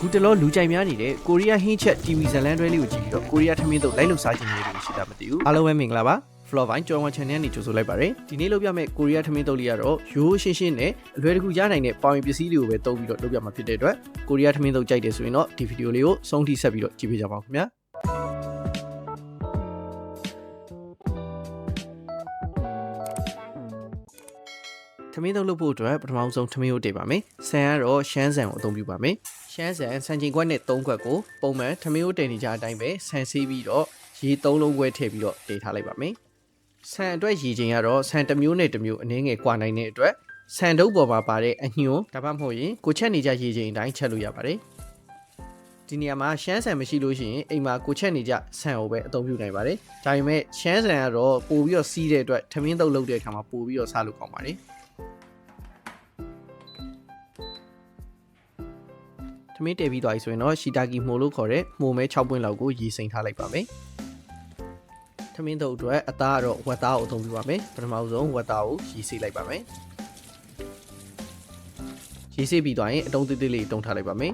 ခုတလောလူကြိုက်များနေတဲ့ကိုရီးယားဟင်းချက် TV ဇာတ်လမ်းတွဲလေးကိုကြည့်ပြီးတော့ကိုရီးယားထမင်းတို့လိုက်လို့စားခြင်းလေးတွေရှိတာမသိဘူးအားလုံးပဲမင်္ဂလာပါ Floor Vine ကျော်ဝမ် channel နဲ့ကြိုဆိုလိုက်ပါရစေဒီနေ့လုပ်ပြမယ့်ကိုရီးယားထမင်းတုပ်လေးကတော့ရိုးရှင်းရှင်းနဲ့အလွယ်တကူရနိုင်တဲ့ပေါင်ရင်ပစ္စည်းတွေကိုပဲတုပ်ပြီးတော့လုပ်ပြမှာဖြစ်တဲ့အတွက်ကိုရီးယားထမင်းတုပ်ကြိုက်တယ်ဆိုရင်တော့ဒီဗီဒီယိုလေးကိုဆုံးထိဆက်ပြီးတော့ကြည့်ပေးကြပါဦးခင်ဗျာ ထမင်းတုပ်လုပ်ဖို့အတွက်ပထမဆုံးထမင်းကိုတည်ပါမယ်ဆန်ကတော့ရှမ်းဆန်ကိုအသုံးပြုပါမယ်ရှမ်းဆန်ဆန်ချိန်ခွက်နဲ့3ခွက်ကိုပုံမှန်ထမင်းကိုတည်နေကြအတိုင်းပဲဆန်ဆေးပြီးတော့ရေ3လုံးခွဲထည့်ပြီးတော့တည်ထားလိုက်ပါမယ်ဆန်အတွက်ရေချိန်ကတော့ဆန်တစ်မျိုးနဲ့တစ်မျိုးအနည်းငယ်ကွာနိုင်တဲ့အတွက်ဆန်တုပ်ပေါ်မှာပါတဲ့အညွန်းဒါမှမဟုတ်ရင်ကိုချက်နေကြရေချိန်အတိုင်းချက်လို့ရပါတယ်ဒီနေရာမှာရှမ်းဆန်မရှိလို့ရှိရင်အိမ်မှာကိုချက်နေကြဆန်ကိုပဲအသုံးပြုနိုင်ပါတယ်ဒါပေမဲ့ရှမ်းဆန်ကတော့ပို့ပြီးတော့စီးတဲ့အတွက်ထမင်းတုပ်လုပ်တဲ့အခါမှာပို့ပြီးတော့စားလို့ကောင်းပါတယ် ထမင်းတည်ပြီးသွားပြီဆိုရင်တော့ရှီတာကီမှုလို့ခေါ်တဲ့မှုမဲ6ပွင့်လောက်ကိုရေစိမ်ထားလိုက်ပါမယ်ထမင်းတုပ်အတွက်အသားကတော့ဝက်သားကိုအသုံးပြုပါမယ်ပထမဆုံးဝက်သားကိုရေစိလိုက်ပါမယ်ရေစိပြီးသွားရင်အတုံးသေးသေးလေးတုံးထားလိုက်ပါမယ်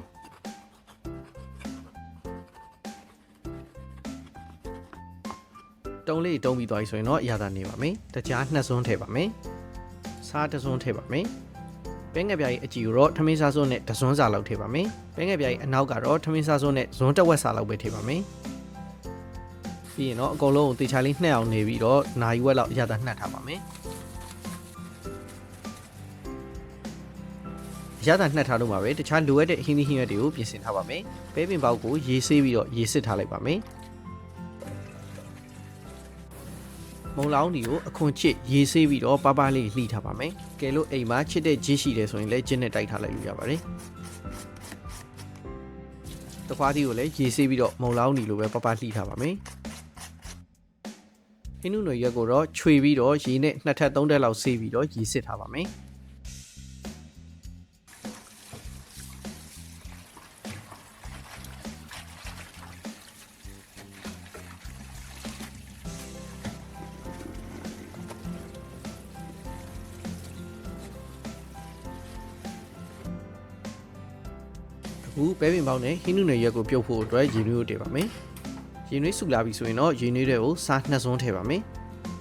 တုံးလေးတုံးပြီးသွားပြီဆိုရင်တော့အရသာနေပါမယ်တကြားနှစ်စွန်းထည့်ပါမယ်စားတစ်စွန်းထည့်ပါမယ် ပဲငယ်ပြားကြီးအကြည့်ကိုတော့ထမင်းစားစွန်းနဲ့တစွန်းစာလောက်ထည့်ပါမယ်ပဲငယ်ပြားကြီးအနောက်ကတော့ထမင်းစားစွန်းနဲ့ဇွန်းတစ်ဝက်စာလောက်ပဲထည့်ပါမယ်ပြီးရင်တော့အကုန်လုံးကိုတေချာလေးနှက်အောင်နေပြီးတော့နာရီဝက်လောက်အရသာနှက်ထားပါမယ်ရတာနှက်ထားလို့ပါပဲတခြားလိုအပ်တဲ့ဟင်းသီးဟင်းရွက်တွေကိုပြင်ဆင်ထားပါမယ်ပဲပင်ပေါက်ကိုရေဆေးပြီးတော့ရေစစ်ထားလိုက်ပါမယ် မုံလောင်းဒီကိုအခွန်ချစ်ရေဆေးပြီးတော့ပါပါလေးလှိထားပါမယ်ကဲလို့အိမ်မှာချစ်တဲ့ဂျစ်ရှိတယ်ဆိုရင်လည်းဂျစ်နဲ့တိုက်ထားလိုက်လို့ရပါတယ်တခွားဒီကိုလည်းရေဆေးပြီးတော့မုံလောင်းဒီလိုပဲပါပါလှိထားပါမယ်ဟင်းနုနွေရွက်ကိုတော့ခြွေပြီးတော့ရေနဲ့နှစ်ထပ်သုံးထပ်လောက်ဆေးပြီးတော့ရေစစ်ထားပါမယ် အခုပဲပင်ပေါင်းနဲ့ဟင်းနုနယ်ရွက်ကိုပြုတ်ဖို့အတွက်ရေနွေးကိုတည်ပါမယ်။ရေနွေးစုလာပြီဆိုရင်တော့ရေနွေးတွေကိုစားနှစ်စွန်းထည့်ပါမယ်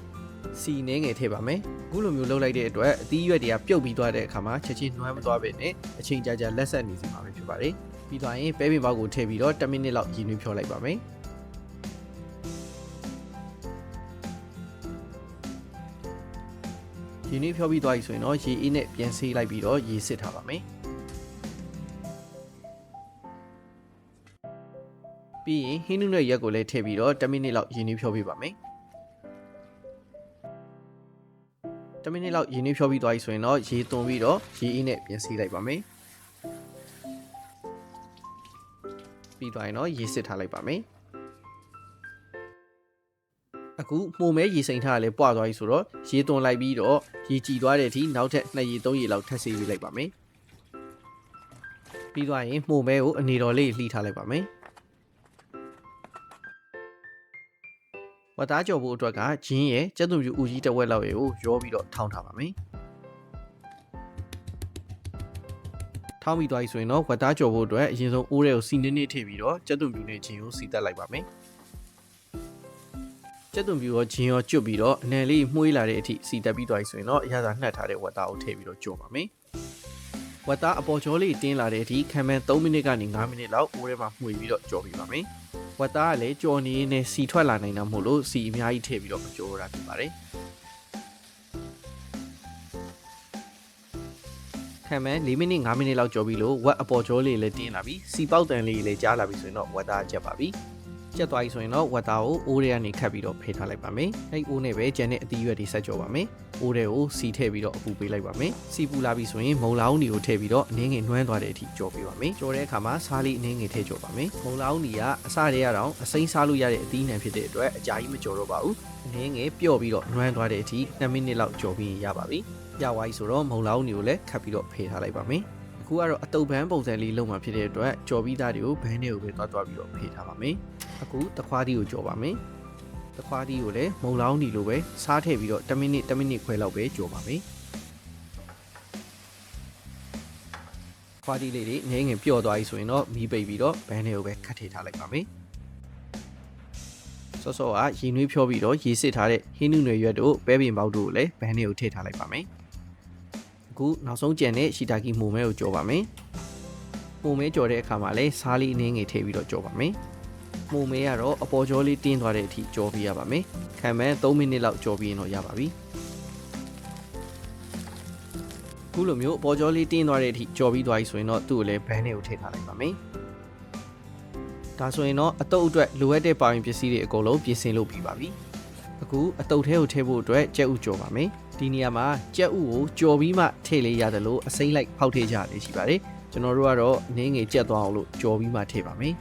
။စီနှဲငယ်ထည့်ပါမယ်။အခုလိုမျိုးလုပ်လိုက်တဲ့အတွက်အသီးရွက်တွေကပြုတ်ပြီးသွားတဲ့အခါမှာချက်ချင်းနှွမ်းမသွားပဲနဲ့အချိန်ကြာကြာလက်ဆက်နေစီမှာပဲဖြစ်ပါတယ်။ပြီးသွားရင်ပဲပင်ပေါက်ကိုထည့်ပြီးတော့10မိနစ်လောက်ရေနွေးဖြောလိုက်ပါမယ်။ရေနွေးဖြောပြီးသွားပြီဆိုရင်တော့ရေအေးနဲ့ပြန်ဆေးလိုက်ပြီးတော့ရေစစ်ထားပါမယ်။ ပြီးရင်ဟင်းနုနဲ့ရက်ကိုလည်းထည့်ပြီးတော့10မိနစ်လောက်ရေနွေးဖြောပေးပါမယ်။10မိနစ်လောက်ရေနွေးဖြောပြီးသွားပြီဆိုရင်တော့ရေသွန်ပြီးတော့ရေအေးနဲ့ပြန်ဆေးလိုက်ပါမယ်။ပြီးသွားရင်တော့ရေစစ်ထားလိုက်ပါမယ်။အခုမှုမဲရေစိမ်ထားရလဲပွားသွားပြီဆိုတော့ရေသွန်လိုက်ပြီးတော့ရေကြည်သွားတဲ့အထိနောက်ထပ်2ရေ3ရေလောက်ထပ်ဆေးပေးလိုက်ပါမယ်ပြီးသွားရင်မှုမဲကိုအနေတော်လေးလှီးထားလိုက်ပါမယ် ဝတ်သားကြော်ဖို့အတွက်ကဂျင်းရဲ့ကျက်သွန်ပြူဦးကြီးတစ်ဝက်လောက်ရေကိုရောပြီးတော့ထောင်းထားပါမယ်ထောင်းပြီးသွားပြီဆိုရင်တော့ဝတ်သားကြော်ဖို့အတွက်အရင်ဆုံးအိုးတွေကိုစီနစ်နစ်ထည့်ပြီးတော့ကျက်သွန်ပြူနဲ့ဂျင်းကိုစီတက်လိုက်ပါမယ်ကျက်သွန်ပြူရောဂျင်းရောကျွတ်ပြီးတော့အနံလေးမှုေးလာတဲ့အထိစီတက်ပြီးသွားပြီဆိုရင်တော့အရသာနှက်ထားတဲ့ဝတ်သားကိုထည့်ပြီးတော့ကြော်ပါမယ်ဝတ်သားအပေါ်ကျော်လေးတင်းလာတဲ့အထိခံမှန်း3မိနစ်ကနေ5မိနစ်လောက်အိုးထဲမှာမှုေးပြီးတော့ကြော်ပြီးပါမယ် ဝတ်သားကလည်းကြော်နေနေစီထွက်လာနိုင်တာမို့လို့စီအများကြီးထည့်ပြီးတော့မကြော်ရတာဖြစ်ပါတယ်ခံမှန်း4မိနစ်5မိနစ်လောက်ကြော်ပြီးလို့ဝက်အပေါ်ကျော်လေးလည်းတင်းလာပြီစီပေါက်တန်လေးလည်းကြားလာပြီဆိုရင်တော့ဝတ်သားချက်ပါပြီချက်သွားပြီဆိုရင်တော့ဝတ်သားကိုအိုးထဲကနေခတ်ပြီးတော့ဖေးထားလိုက်ပါမယ်အဲ့အိုးနဲ့ပဲကျန်တဲ့အသီးရွက်တွေဆက်ကြော်ပါမယ် အိုးတွေကိုစီထည့်ပြီးတော့အပူပေးလိုက်ပါမယ်စီပူလာပြီဆိုရင်မုံလောင်းတွေကိုထည့်ပြီးတော့အနည်းငယ်နှွမ်းသွားတဲ့အထိကြော်ပေးပါမယ်ကြော်တဲ့အခါမှာစားလေးအနည်းငယ်ထည့်ကြော်ပါမယ်မုံလောင်းတွေကအစတည်းကတော့အစိမ်းစားလို့ရတဲ့အသီးနှံဖြစ်တဲ့အတွက်အကြာကြီးမကြော်တော့ပါဘူးအနည်းငယ်ပျော့ပြီးတော့နှွမ်းသွားတဲ့အထိ2မိနစ်လောက်ကြော်ပြီးရပါပြီရဝိုင်းဆိုတော့မုံလောင်းတွေကိုလည်းခတ်ပြီးတော့ဖေးထားလိုက်ပါမယ်အခုကတော့အတုပ်ပန်းပုံစံလေးလုပ်မှာဖြစ်တဲ့အတွက်ကြော်ပြီးသားတွေကိုဘန်းတွေကိုပဲတွားတွားပြီးတော့ဖေးထားပါမယ်အခုတခွားသီးကိုကြော်ပါမယ် တခွားသီးကိုလည်းမုံလောင်းဒီလိုပဲစားထည့်ပြီးတော့10မိနစ်10မိနစ်ခွဲလောက်ပဲကြော်ပါမယ်ခွာခွာတီလေးတွေငင်းငင်ပျော့သွားပြီဆိုရင်တော့မီးပိတ်ပြီးတော့ဘန်းတွေကိုပဲခတ်ထည့်ထားလိုက်ပါမယ်ဆော့ဆော့ကရေနွေးဖြောပြီးတော့ရေစစ်ထားတဲ့ဟင်းနုနယ်ရွက်တို့ပဲပင်ပေါက်တို့ကိုလည်းဘန်းတွေကိုထည့်ထားလိုက်ပါမယ်အခုနောက်ဆုံးကြံတဲ့ရှီတာကီမိုမဲကိုကြော်ပါမယ်မိုမဲကြော်တဲ့အခါမှာလည်းစားလေးနင်းငယ်ထည့်ပြီးတော့ကြော်ပါမယ် မိုမဲကတော့အပေါ်ကျော်လေးတင်းသွားတဲ့အထိကြော်ပြရပါမယ်ခံမှန်း3မိနစ်လောက်ကြော်ပြီးရင်တော့ရပါပြီခုလိုမျိုးအပေါ်ကျော်လေးတင်းသွားတဲ့အထိကြော်ပြီးသွားပြီဆိုရင်တော့သူ့ကိုလည်းဘန်းတွေကိုထည့်ထားလိုက်ပါမယ်ဒါဆိုရင်တော့အတုပ်အတွက်လိုအပ်တဲ့ပါဝင်ပစ္စည်းတွေအကုန်လုံးပြင်ဆင်လုပ်ပြီးပါပြီအခုအတုပ်ထဲကိုထည့်ဖို့အတွက်ကြက်ဥကြော်ပါမယ်ဒီနေရာမှာကြက်ဥကိုကြော်ပြီးမှထည့်လေးရတယ်လို့အစိမ့်လိုက်ဖောက်ထည့်ကြရတယ်ရှိပါတယ်ကျွန်တော်တို့ကတော့နင်းငယ်ကြက်သွားအောင်လို့ကြော်ပြီးမှထည့်ပါမယ်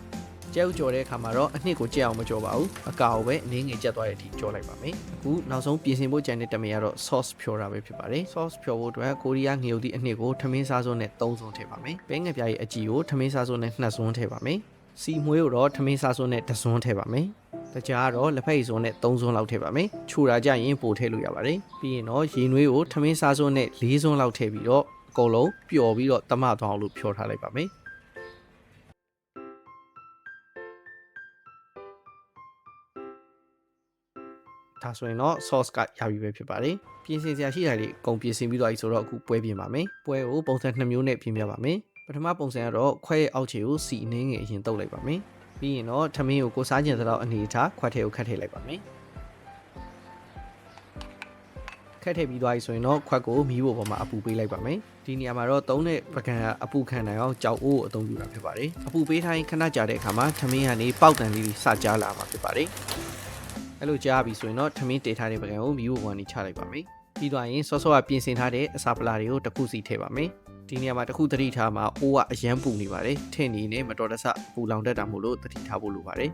ကြက်ဥကြော်တဲ့အခါမှာတော့အနှစ်ကိုကြက်အောင်မကြော်ပါဘူးအကာကိုပဲနင်းငယ်ကြက်သွားတဲ့အထိကြော်လိုက်ပါမယ်အခုနောက်ဆုံးပြင်ဆင်ဖို့ကြံတဲ့တမင်ကတော့ sauce ဖြော်တာပဲဖြစ်ပါတယ် sauce ဖြော်ဖို့အတွက်ကိုရီးယားငရုတ်သည့်အနှစ်ကိုထမင်းစားစွန်းနဲ့3စွန်းထည့်ပါမယ်ပဲငပြားရဲ့အကြည့်ကိုထမင်းစားစွန်းနဲ့2စွန်းထည့်ပါမယ်စီမွေးကိုတော့ထမင်းစားစွန်းနဲ့1စွန်းထည့်ပါမယ်တကြားကတော့လက်ဖက်ရည်စွန်းနဲ့3စွန်းလောက်ထည့်ပါမယ်ခြူတာကြရင်ပိုထည့်လို့ရပါတယ်ပြီးရင်တော့ရေနွေးကိုထမင်းစားစွန်းနဲ့4စွန်းလောက်ထည့်ပြီးတော့အကုန်လုံးပျော်ပြီးတော့တမသွားအောင်လို့ဖြောထားလိုက်ပါမယ် ဒါဆိုရင်တော့ sauce ကရပြီပဲဖြစ်ပါတယ်ပြင်ဆင်စရာရှိတာလေးအကုန်ပြင်ဆင်ပြီးတော့ပြီဆိုတော့အခုပွဲပြင်ပါမယ်ပွဲကိုပုံစံ2မျိုးနဲ့ပြင်ပြပါမယ်ပထမပုံစံကတော့ခွဲရဲ့အောက်ခြေကိုစီအနှင်းငယ်အရင်တုပ်လိုက်ပါမယ်ပြီးရင်တော့ထမင်းကိုကိုစားကျင်သလောက်အနေထားခွက်ထဲကိုခတ်ထည့်လိုက်ပါမယ်ခက်ထည့်ပြီးသွားပြီဆိုရင်တော့ခွက်ကိုမီးဖို့ပေါ်မှာအပူပေးလိုက်ပါမယ်ဒီနေရာမှာတော့သုံးတဲ့ပကံကအပူခံနိုင်အောင်ကြောက်အိုးကိုအသုံးပြုတာဖြစ်ပါတယ်အပူပေးထားရင်ခဏကြာတဲ့အခါမှာထမင်းကနေပေါက်တန်လေးတွေစကြားလာမှာဖြစ်ပါတယ် အဲ့လိုကြားပြီဆိုရင်တော့ထမင်းတေထားတဲ့ပကံကိုမီးဖို့ပေါ်ကနေချလိုက်ပါမယ်ပြီးသွားရင်စောစောကပြင်ဆင်ထားတဲ့အစာပလာတွေကိုတစ်ခုစီထည့်ပါမယ်ဒီနေရာမှာတစ်ခုသတိထားမှာအိုးကအရန်ပူနေပါတယ်ထင့်နေနဲ့မတော်တဆပူလောင်တတ်တာမို့လို့သတိထားဖို့လိုပါတယ်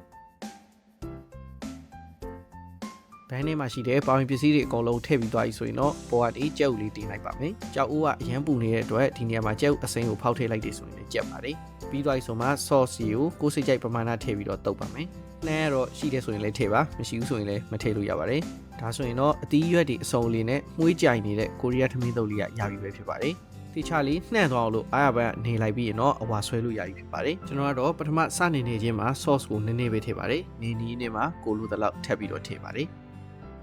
ဘန်းထဲမှာရှိတဲ့ပါဝင်ပစ္စည်းတွေအကုန်လုံးထည့်ပြီးသွားပြီဆိုရင်တော့ပေါ်ကဒီကြက်ဥလေးတင်လိုက်ပါမယ်။ကြောက်ဥကအရန်ပူနေတဲ့အတွက်ဒီနေရာမှာကြက်ဥအစိမ်းကိုဖောက်ထည့်လိုက်တယ်ဆိုရင်လည်းကြက်ပါတယ်။ပြီးသွားပြီဆိုမှ sauce ကိုကိုယ်စိတ်ကြိုက်ပမာဏထည့်ပြီးတော့တုပ်ပါမယ်။ နှမ်းကတော့ရှိတယ်ဆိုရင်လည်းထည့်ပါမရှိဘူးဆိုရင်လည်းမထည့်လို့ရပါတယ်။ဒါဆိုရင်တော့အသီးရွက်တွေအစုံလေးနဲ့မှုေးကြိုင်နေတဲ့ကိုရီးယားထမင်းတုပ်လေးကရပြီပဲဖြစ်ပါတယ်။တေချာလေးနှံ့သွားအောင်လို့အားရပန်းနေလိုက်ပြီးရင်တော့အဝါဆွဲလို့ရပြီဖြစ်ပါတယ်ကျွန်တော်ကတော့ပထမစနေနေချင်းမှာ sauce ကိုနည်းနည်းပဲထည့်ပါတယ်နေနီးနဲ့မှာကိုလိုတလောက်ထပ်ပြီးတော့ထည့်ပါတယ်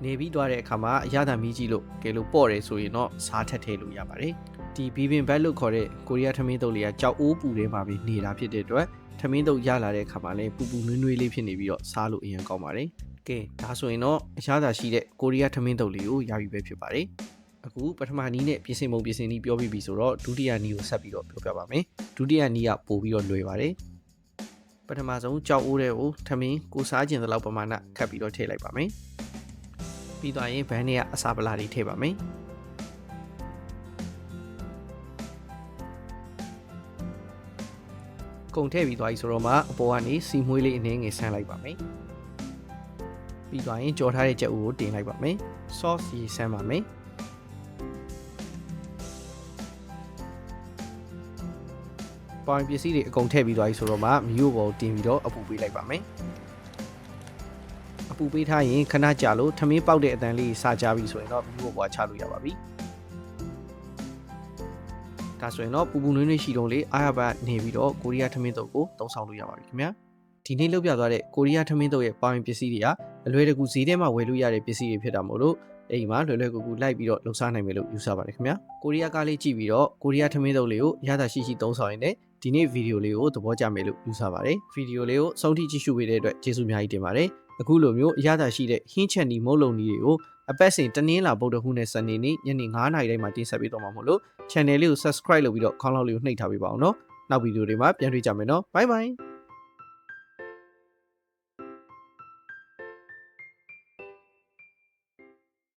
နေပြီးသွားတဲ့အခါမှာအရသာမီးကြီးလို့ကဲလို့ပေါ့တယ်ဆိုရင်တော့စားထက်ထည့်လို့ရပါတယ်ဒီဘီဘင်ဘက်လို့ခေါ်တဲ့ကိုရီးယားထမင်းတုပ်လေးကကြောက်အိုးပူထဲမှာပဲနေတာဖြစ်တဲ့အတွက် ထမင်းတုပ်ရလာတဲ့အခါမှာလည်းပူပူနွေးနွေးလေးဖြစ်နေပြီးတော့စားလို့အရင်ကောင်းပါတယ်ကဲဒါဆိုရင်တော့အရသာရှိတဲ့ကိုရီးယားထမင်းတုပ်လေးကိုရပြီပဲဖြစ်ပါတယ်အခုပထမနီးနဲ့ပြင်ဆင်ပုံပြင်ဆင်နီးပြောပြီးပြီဆိုတော့ဒုတိယနီးကိုဆက်ပြီးတော့ပြောပြပါမယ်ဒုတိယနီးကပို့ပြီးတော့လွယ်ပါတယ်ပထမဆုံးကြောက်အိုးတွေကိုထမင်းကိုစားကျင်သလောက်ပမာဏခတ်ပြီးတော့ထည့်လိုက်ပါမယ်ပြီးသွားရင်ဘန်းတွေကအစာပလာတွေထည့်ပါမယ် ကုန်ထည့်ပြီးသွားပြီဆိုတော့မှအပေါ်ကနေစီမွေးလေးအနည်းငယ်ဆန်းလိုက်ပါမယ်ပြီးသွားရင်ကြော်ထားတဲ့ကြက်ဥကိုတင်လိုက်ပါမယ် sauce ရေးဆန်းပါမယ်ပေါင်ပစ္စည်းတွေအကုန်ထည့်ပြီးသွားပြီဆိုတော့မှမျိုးပေါ်တင်ပြီးတော့အပူပေးလိုက်ပါမယ်အပူပေးထားရင်ခဏကြာလို့ထမင်းပေါက်တဲ့အတန်းလေးစကြပြီဆိုရင်တော့မျိုးပေါ်ချလို့ရပါပြီ ဒါဆိုရင်တော့ပူပူနွေးနွေးရှိတုံးလေးအားရပါနေပြီးတော့ကိုရီးယားထမင်းတုပ်ကိုတုံးဆောင်လို့ရပါပြီခင်ဗျာဒီနေ့လောက်ပြသွားတဲ့ကိုရီးယားထမင်းတုပ်ရဲ့ပေါင်ပစ္စည်းတွေကအလွယ်တကူဈေးထဲမှာဝယ်လို့ရတဲ့ပစ္စည်းတွေဖြစ်တာမို့လို့အိမ်မှာလွယ်လွယ်ကူကူလိုက်ပြီးတော့လှူစားနိုင်မယ်လို့ယူဆပါတယ်ခင်ဗျာကိုရီးယားကားလေးကြည့်ပြီးတော့ကိုရီးယားထမင်းတုပ်လေးကိုရတာရှိရှိသုံးဆောင်ရင်လည်းဒီနေ့ဗီဒီယိုလေးကိုသဘောကျမယ်လို့ယူဆပါတယ်ဗီဒီယိုလေးကိုဆုံးထိကြည့်ရှုပေးတဲ့အတွက်ကျေးဇူးအများကြီးတင်ပါတယ်အခုလိုမျိုးအရသာရှိတဲ့ဟင်းချက်နီမုတ်လုံနီတွေကို အပတ်စဉ်တနင်္လာဗုဒ္ဓဟူးနဲ့စနေနေ့ညနေ9:00နာရီတိုင်းမှာတင်ဆက်ပေးတော့မှာမို့လို့ channel လေးကို subscribe လုပ်ပြီးတော့ ခေါင်းလောက်လေးကိုနှိပ်ထားပေးပါအောင်နော်နောက်ဗီဒီယိုတွေမှာပြန်တွေ့ကြမယ်နော် bye bye